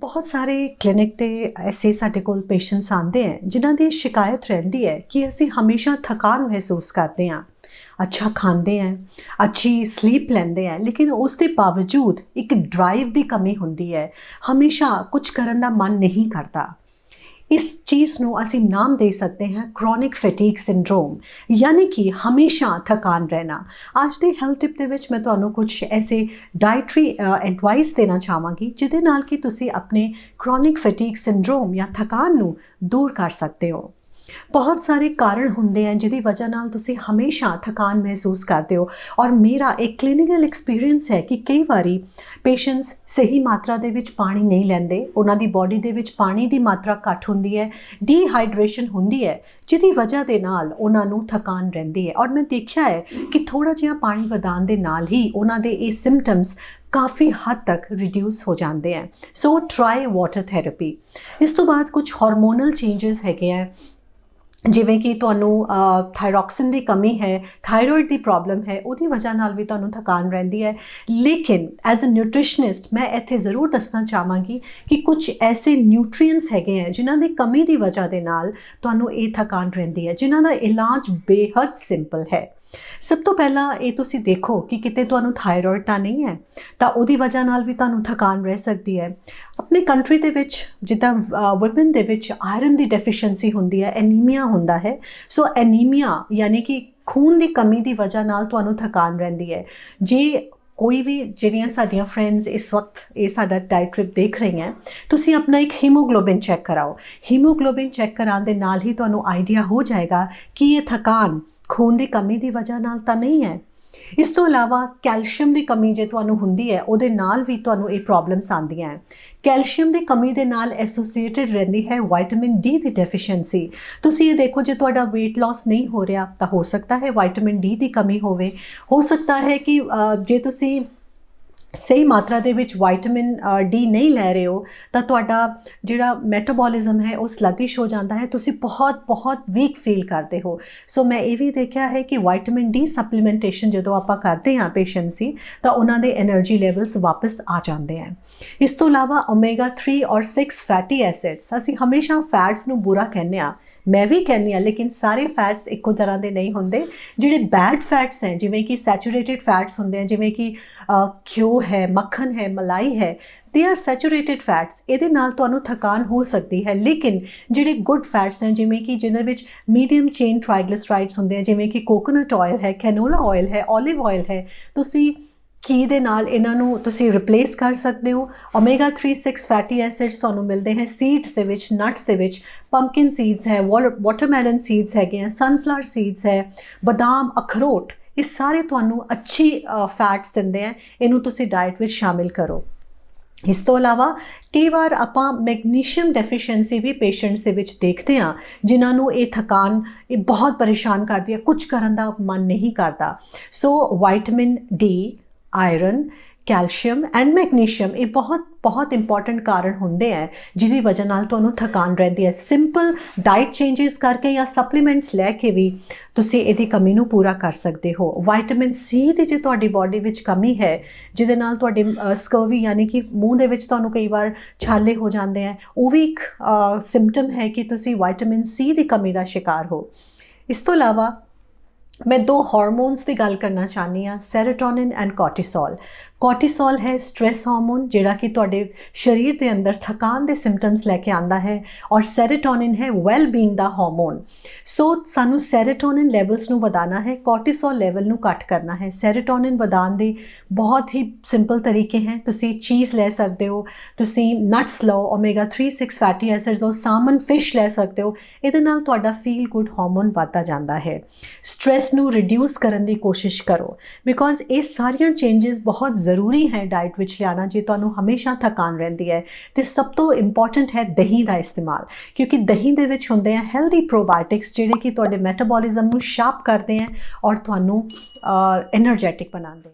ਬਹੁਤ ਸਾਰੇ ਕਲੀਨਿਕ ਤੇ ਐਸੇ ਸਾਡੇ ਕੋਲ ਪੇਸ਼ੈਂਟਸ ਆਉਂਦੇ ਹੈ ਜਿਨ੍ਹਾਂ ਦੀ ਸ਼ਿਕਾਇਤ ਰਹਿੰਦੀ ਹੈ ਕਿ ਅਸੀਂ ਹਮੇਸ਼ਾ ਥਕਾਨ ਮਹਿਸੂਸ ਕਰਦੇ ਹਾਂ। ਅੱਛਾ ਖਾਂਦੇ ਹੈ ਅੱਛੀ ਸਲੀਪ ਲੈਂਦੇ ਹੈ ਲੇਕਿਨ ਉਸ ਦੇ ਬਾਵਜੂਦ ਇੱਕ ਡਰਾਈਵ ਦੀ ਕਮੀ ਹੁੰਦੀ ਹੈ। ਹਮੇਸ਼ਾ ਕੁਝ ਕਰਨ ਦਾ ਮਨ ਨਹੀਂ ਕਰਦਾ। ਇਸ ਚੀਜ਼ ਨੂੰ ਅਸੀਂ ਨਾਮ ਦੇ ਸਕਦੇ ਹਾਂ ਕ੍ਰੋਨਿਕ ਫੈਟੀਗ ਸਿੰਡਰੋਮ ਯਾਨੀ ਕਿ ਹਮੇਸ਼ਾ ਥਕਾਨ ਰਹਿਣਾ। ਅੱਜ ਦੇ ਹੈਲਥ ਟਿਪ ਦੇ ਵਿੱਚ ਮੈਂ ਤੁਹਾਨੂੰ ਕੁਝ ਐਸੇ ਡਾਈਟਰੀ ਐਡਵਾਈਸ ਦੇਣਾ ਚਾਹਾਂਗੀ, ਜਿਹਦੇ ਨਾਲ ਕਿ ਤੁਸੀਂ ਆਪਣੇ ਕ੍ਰੋਨਿਕ ਫੈਟੀਗ ਸਿੰਡਰੋਮ ਜਾਂ ਥਕਾਨ ਨੂੰ ਦੂਰ ਕਰ ਸਕਦੇ ਹੋ। ਬਹੁਤ ਸਾਰੇ ਕਾਰਨ ਹੁੰਦੇ ਆ ਜਿਹਦੀ ਵਜ੍ਹਾ ਨਾਲ ਤੁਸੀਂ ਹਮੇਸ਼ਾ ਥਕਾਨ ਮਹਿਸੂਸ ਕਰਦੇ ਹੋ। ਔਰ ਮੇਰਾ ਇੱਕ ਕਲੀਨਿਕਲ ਐਕਸਪੀਰੀਅੰਸ ਹੈ ਕਿ ਕਈ ਵਾਰੀ ਪੇਸ਼ੈਂਟਸ ਸਹੀ ਮਾਤਰਾ ਦੇ ਵਿੱਚ ਪਾਣੀ ਨਹੀਂ ਲੈਂਦੇ। ਉਹਨਾਂ ਦੀ ਬਾਡੀ ਦੇ ਵਿੱਚ ਪਾਣੀ ਦੀ ਮਾਤਰਾ ਘੱਟ ਹੁੰਦੀ ਹੈ ਡੀਹਾਈਡਰੇਸ਼ਨ ਹੁੰਦੀ ਹੈ, ਜਿਹਦੀ ਵਜ੍ਹਾ ਦੇ ਨਾਲ ਉਹਨਾਂ ਨੂੰ ਥਕਾਨ ਰਹਿੰਦੀ ਹੈ। ਔਰ ਮੈਂ ਦੇਖਿਆ ਹੈ ਕਿ ਥੋੜਾ ਜਿਹਾ ਪਾਣੀ ਵਧਾਉਣ ਦੇ ਨਾਲ ਹੀ ਉਹਨਾਂ ਦੇ ਇਹ ਸਿੰਪਟਮਸ ਕਾਫੀ ਹੱਦ ਤੱਕ ਰਿਡਿਊਸ ਹੋ ਜਾਂਦੇ ਹੈ। ਸੋ ਟਰਾਈ ਵਾਟਰ ਥੈਰੇਪੀ ਇਸ ਤੋਂ ਬਾਅਦ ਕੁਝ ਹਾਰਮੋਨਲ ਚੇਂजेस ਹੈਗੇ ਆ ਜਿਵੇਂ ਕਿ ਤੁਹਾਨੂੰ ਥਾਇਰੋਕਸਿਨ ਦੀ ਕਮੀ ਹੈ ਥਾਇਰੋਇਡ ਦੀ ਪ੍ਰੋਬਲਮ ਹੈ, ਉਹਦੀ ਵਜ੍ਹਾ ਨਾਲ ਵੀ ਤੁਹਾਨੂੰ ਥਕਾਨ ਰਹਿੰਦੀ ਹੈ। ਲੇਕਿਨ ਐਜ਼ ਅ ਨਿਊਟ੍ਰੀਸ਼ਨਿਸਟ ਮੈਂ ਇੱਥੇ ਜ਼ਰੂਰ ਦੱਸਣਾ ਚਾਹਾਂਗੀ ਕਿ ਕੁਝ ਐਸੇ ਨਿਊਟ੍ਰੀਐਂਟਸ ਹੈਗੇ ਆ ਜਿਨ੍ਹਾਂ ਦੀ ਕਮੀ ਦੀ ਵਜ੍ਹਾ ਦੇ ਨਾਲ ਤੁਹਾਨੂੰ ਇਹ ਥਕਾਨ ਰਹਿੰਦੀ ਹੈ, ਜਿਨ੍ਹਾਂ ਦਾ ਇਲਾਜ ਬੇहद ਸਿੰਪਲ ਹੈ। ਸਭ ਤੋਂ ਪਹਿਲਾਂ ਇਹ ਤੁਸੀਂ ਦੇਖੋ ਕਿ ਕਿਤੇ ਤੁਹਾਨੂੰ ਥਾਇਰੋਇਡ ਤਾਂ ਨਹੀਂ ਹੈ, ਤਾਂ ਉਹਦੀ ਵਜ੍ਹਾ ਨਾਲ ਵੀ ਤੁਹਾਨੂੰ ਥਕਾਨ ਰਹਿ ਸਕਦੀ ਹੈ। ਆਪਣੇ ਕੰਟਰੀ ਦੇ ਵਿੱਚ ਜਿੱਦਾਂ ਔਮਨ ਦੇ ਵਿੱਚ ਆਇਰਨ ਦੀ ਡੈਫੀਸ਼ੀਐਂਸੀ ਹੁੰਦੀ ਹੈ ਐਨੀਮੀਆ ਹੁੰਦਾ ਹੈ। ਸੋ ਐਨੀਮੀਆ ਯਾਨੀ ਕਿ ਖੂਨ ਦੀ ਕਮੀ ਦੀ ਵਜ੍ਹਾ ਨਾਲ ਤੁਹਾਨੂੰ ਥਕਾਨ ਰਹਿੰਦੀ ਹੈ। ਜੇ ਕੋਈ ਵੀ ਜਿਹੜੀਆਂ ਸਾਡੀਆਂ ਫਰੈਂਡਸ ਇਸ ਵਕਤ ਇਹ ਸਾਡਾ ਡਾਈਟ ਟ੍ਰਿਪ ਦੇਖ ਰਹੀਆਂ, ਤੁਸੀਂ ਆਪਣਾ ਇੱਕ ਹੀਮੋਗਲੋਬਿਨ ਚੈੱਕ ਕਰਾਓ। ਹੀਮੋਗਲੋਬਿਨ ਚੈੱਕ ਕਰਾਉਣ ਦੇ ਨਾਲ ਹੀ ਤੁਹਾਨੂੰ ਆਈਡੀਆ ਹੋ ਜਾਏਗਾ ਕਿ ਇਹ ਥਕਾਨ ਖੂਨ ਦੀ ਕਮੀ ਦੀ ਵਜ੍ਹਾ ਨਾਲ ਤਾਂ ਨਹੀਂ ਹੈ। ਇਸ ਤੋਂ ਇਲਾਵਾ ਕੈਲਸ਼ੀਅਮ ਦੀ ਕਮੀ ਜੇ ਤੁਹਾਨੂੰ ਹੁੰਦੀ ਹੈ, ਉਹਦੇ ਨਾਲ ਵੀ ਤੁਹਾਨੂੰ ਇਹ ਪ੍ਰੋਬਲਮਸ ਆਉਂਦੀਆਂ ਹੈ। ਕੈਲਸ਼ੀਅਮ ਦੀ ਕਮੀ ਦੇ ਨਾਲ ਐਸੋਸੀਏਟਡ ਰਹਿੰਦੀ ਹੈ ਵਿਟਾਮਿਨ ਡੀ ਦੀ ਡੈਫੀਸ਼ੀਐਂਸੀ ਤੁਸੀਂ ਇਹ ਦੇਖੋ, ਜੇ ਤੁਹਾਡਾ weight loss ਨਹੀਂ ਹੋ ਰਿਹਾ ਤਾਂ ਹੋ ਸਕਦਾ ਹੈ ਵਿਟਾਮਿਨ ਡੀ ਦੀ ਕਮੀ ਹੋਵੇ। ਹੋ ਸਕਦਾ ਹੈ ਕਿ ਜੇ ਤੁਸੀਂ ਸਹੀ ਮਾਤਰਾ ਦੇ ਵਿੱਚ ਵਿਟਾਮਿਨ ਡੀ ਨਹੀਂ ਲੈ ਰਹੇ ਹੋ, ਤਾਂ ਤੁਹਾਡਾ ਜਿਹੜਾ ਮੈਟਾਬੋਲਿਜ਼ਮ ਹੈ ਉਹ ਸਲਗਿਸ਼ ਹੋ ਜਾਂਦਾ ਹੈ, ਤੁਸੀਂ ਬਹੁਤ ਬਹੁਤ ਵੀਕ ਫੀਲ ਕਰਦੇ ਹੋ। ਸੋ ਮੈਂ ਇਹ ਵੀ ਦੇਖਿਆ ਹੈ ਕਿ ਵਿਟਾਮਿਨ ਡੀ ਸਪਲੀਮੈਂਟੇਸ਼ਨ ਜਦੋਂ ਆਪਾਂ ਕਰਦੇ ਹਾਂ ਪੇਸ਼ੈਂਟਸ ਦੀ, ਤਾਂ ਉਹਨਾਂ ਦੇ એનર્ਜੀ ਲੈਵਲਸ ਵਾਪਸ ਆ ਜਾਂਦੇ ਆ ਇਸ ਤੋਂ ਇਲਾਵਾ ਓਮੇਗਾ 3 ਔਰ 6 ਫੈਟੀ ਐਸਿਡਸ ਅਸੀਂ ਹਮੇਸ਼ਾ ਫੈਟਸ ਨੂੰ ਬੁਰਾ ਕਹਿੰਦੇ ਆ ਮੈਂ ਵੀ ਕਹਿੰਦੀ ਆ ਲੇਕਿਨ ਸਾਰੇ ਫੈਟਸ ਇੱਕੋ ਤਰ੍ਹਾਂ ਦੇ ਨਹੀਂ ਹੁੰਦੇ। ਜਿਹੜੇ ਬੈਡ ਫੈਟਸ ਹੈ, ਜਿਵੇਂ ਕਿ ਸੈਚੂਰੇਟਿਡ ਫੈਟਸ ਹੁੰਦੇ ਆ, ਜਿਵੇਂ ਕਿ ਘਿਓ ਹੈ, ਮੱਖਣ ਹੈ, ਮਲਾਈ ਹੈ ਦੇ ਆਰ ਸੈਚੂਰੇਟਿਡ ਫੈਟਸ ਇਹਦੇ ਨਾਲ ਤੁਹਾਨੂੰ ਥਕਾਨ ਹੋ ਸਕਦੀ ਹੈ, ਲੇਕਿਨ ਜਿਹੜੇ ਗੁੱਡ ਫੈਟਸ ਹਨ ਜਿਵੇਂ ਕਿ ਜਿਨ੍ਹਾਂ ਵਿੱਚ ਮੀਡੀਅਮ ਚੇਨ ਟ੍ਰਾਈਗਲਿਸਰਾਈਡਸ ਹੁੰਦੇ ਆ, ਜਿਵੇਂ ਕਿ ਕੋਕੋਨਟ ਆਇਲ ਹੈ ਕੈਨੋਲਾ ਆਇਲ ਹੈ 올ਿਵ ਆਇਲ ਹੈ, ਤੁਸੀਂ ਕੀ ਦੇ ਨਾਲ ਇਹਨਾਂ ਨੂੰ ਤੁਸੀਂ ਰਿਪਲੇਸ ਕਰ ਸਕਦੇ ਹੋ। ਓਮੇਗਾ 3 6 ਫੈਟੀ ਐਸਿਡਸ ਤੁਹਾਨੂੰ ਮਿਲਦੇ ਹਨ ਸੀਡਸ ਦੇ ਵਿੱਚ ਨਟਸ ਦੇ ਵਿੱਚ ਪੰਪਕਿਨ ਸੀਡਸ ਹੈ ਵਾਟਰਮੈਲਨ ਸੀਡਸ ਹੈਗੇ ਆ ਸਨਫਲਾਵਰ ਸੀਡਸ ਹੈ, ਬਦਾਮ, ਅਖਰੋਟ ਇਹ ਸਾਰੇ ਤੁਹਾਨੂੰ ਅੱਛੀ ਫੈਟਸ ਦਿੰਦੇ ਆ। ਇਹਨੂੰ ਤੁਸੀਂ ਡਾਈਟ ਵਿੱਚ ਸ਼ਾਮਿਲ ਕਰੋ। ਇਸ ਤੋਂ ਇਲਾਵਾ, ਕਈ ਵਾਰ ਆਪਾਂ ਮੈਗਨੀਸ਼ੀਅਮ ਡੈਫੀਸ਼ੀਐਂਸੀ ਵੀ ਪੇਸ਼ੈਂਟਸ ਦੇ ਵਿੱਚ ਦੇਖਦੇ ਆ ਜਿਨ੍ਹਾਂ ਨੂੰ ਇਹ ਥਕਾਨ, ਇਹ ਬਹੁਤ ਪਰੇਸ਼ਾਨ ਕਰਦੀ ਹੈ, ਕੁਝ ਕਰਨ ਦਾ ਮਨ ਨਹੀਂ ਕਰਦਾ। So vitamin D iron calcium and magnesium ਇਹ ਬਹੁਤ ਬਹੁਤ ਇੰਪੋਰਟੈਂਟ ਕਾਰਨ ਹੁੰਦੇ ਆ, ਜਿਹਦੀ ਵਜ੍ਹਾ ਨਾਲ ਤੁਹਾਨੂੰ ਥਕਾਨ ਰਹਿੰਦੀ ਹੈ। ਸਿੰਪਲ ਡਾਈਟ ਚੇਂजेस ਕਰਕੇ ਜਾਂ ਸਪਲੀਮੈਂਟਸ ਲੈ ਕੇ ਵੀ ਤੁਸੀਂ ਇਹਦੀ ਕਮੀ ਨੂੰ ਪੂਰਾ ਕਰ ਸਕਦੇ ਹੋ। ਵਿਟਾਮਿਨ ਸੀ ਦੀ ਜੇ ਤੁਹਾਡੀ ਬਾਡੀ ਵਿੱਚ ਕਮੀ ਹੈ, ਜਿਹਦੇ ਨਾਲ ਤੁਹਾਡੇ ਸਕਰਵੀ ਯਾਨੀ ਕਿ ਮੂੰਹ ਦੇ ਵਿੱਚ ਤੁਹਾਨੂੰ ਕਈ ਵਾਰ ਛਾਲੇ ਹੋ ਜਾਂਦੇ ਆ, ਉਹ ਵੀ ਇੱਕ ਸਿੰਪਟਮ ਹੈ ਕਿ ਤੁਸੀਂ ਵਿਟਾਮਿਨ ਸੀ ਦੀ ਕਮੀ ਦਾ ਸ਼ਿਕਾਰ ਹੋ। ਇਸ ਤੋਂ ਇਲਾਵਾ ਮੈਂ ਦੋ ਹਾਰਮੋਨਸ ਦੀ ਗੱਲ ਕਰਨਾ ਚਾਹਨੀ ਆ ਸੈਰੋਟੋਨਿਨ ਐਂਡ ਕੋਰਟੀਸੋਲ ਕੋਰਟੀਸੋਲ ਹੈ ਸਟ्रेस ਹਾਰਮੋਨ ਜਿਹੜਾ ਕਿ ਤੁਹਾਡੇ ਸਰੀਰ ਦੇ ਅੰਦਰ ਥਕਾਨ ਦੇ ਸਿੰਪਟਮਸ ਲੈ ਕੇ ਆਂਦਾ ਹੈ ਔਰ ਸੈਰੋਟੋਨਿਨ ਹੈ ਵੈਲ ਬੀਇੰਗ ਦਾ ਹਾਰਮੋਨ ਸੋ ਸਾਨੂੰ ਸੈਰੋਟੋਨਿਨ ਲੈਵਲਸ ਨੂੰ ਵਧਾਉਣਾ ਹੈ ਕੋਰਟੀਸੋਲ ਲੈਵਲ ਨੂੰ ਘੱਟ ਕਰਨਾ ਹੈ। ਸੈਰੋਟੋਨਿਨ ਵਧਾਉਣ ਦੇ ਬਹੁਤ ਹੀ ਸਿੰਪਲ ਤਰੀਕੇ ਹੈ। ਤੁਸੀਂ ਚੀਜ਼ ਲੈ ਸਕਦੇ ਹੋ, ਤੁਸੀਂ ਨਟਸ ਲਓ ਓਮੇਗਾ 3 6 ਫੈਟੀ ਐਸਿਡਸ ਲਓ ਸਾਲਮਨ ਫਿਸ਼ ਲੈ ਸਕਦੇ ਹੋ। ਇਹਦੇ ਨਾਲ ਤੁਹਾਡਾ ਫੀਲ ਗੁੱਡ ਹਾਰਮੋਨ ਵਧਦਾ ਜਾਂਦਾ ਹੈ। ਸਟ्रेस ਨੂੰ ਰਿਡਿਊਸ ਕਰਨ ਦੀ ਕੋਸ਼ਿਸ਼ ਕਰੋ। ਬਿਕੋਜ਼ ਇਹ ਸਾਰੀਆਂ ਚੇਂजेस ਬਹੁਤ ਜ਼ਰੂਰੀ ਹੈ ਡਾਈਟ ਵਿੱਚ ਲਿਆਣਾ ਜੇ ਤੁਹਾਨੂੰ ਹਮੇਸ਼ਾ ਥਕਾਨ ਰਹਿੰਦੀ ਹੈ, ਤੇ ਸਭ ਤੋਂ ਇੰਪੋਰਟੈਂਟ ਹੈ ਦਹੀਂ ਦਾ ਇਸਤੇਮਾਲ। ਕਿਉਂਕਿ ਦਹੀਂ ਦੇ ਵਿੱਚ ਹੁੰਦੇ ਆ ਹੈਲਦੀ ਪ੍ਰੋਬਾਇਓਟਿਕਸ ਜਿਹੜੇ ਕਿ ਤੁਹਾਡੇ ਮੈਟਾਬੋਲਿਜ਼ਮ ਨੂੰ ਸ਼ਾਰਪ ਕਰਦੇ ਆ ਔਰ ਤੁਹਾਨੂੰ ਐਨਰਜੈਟਿਕ ਬਣਾਉਂਦੇ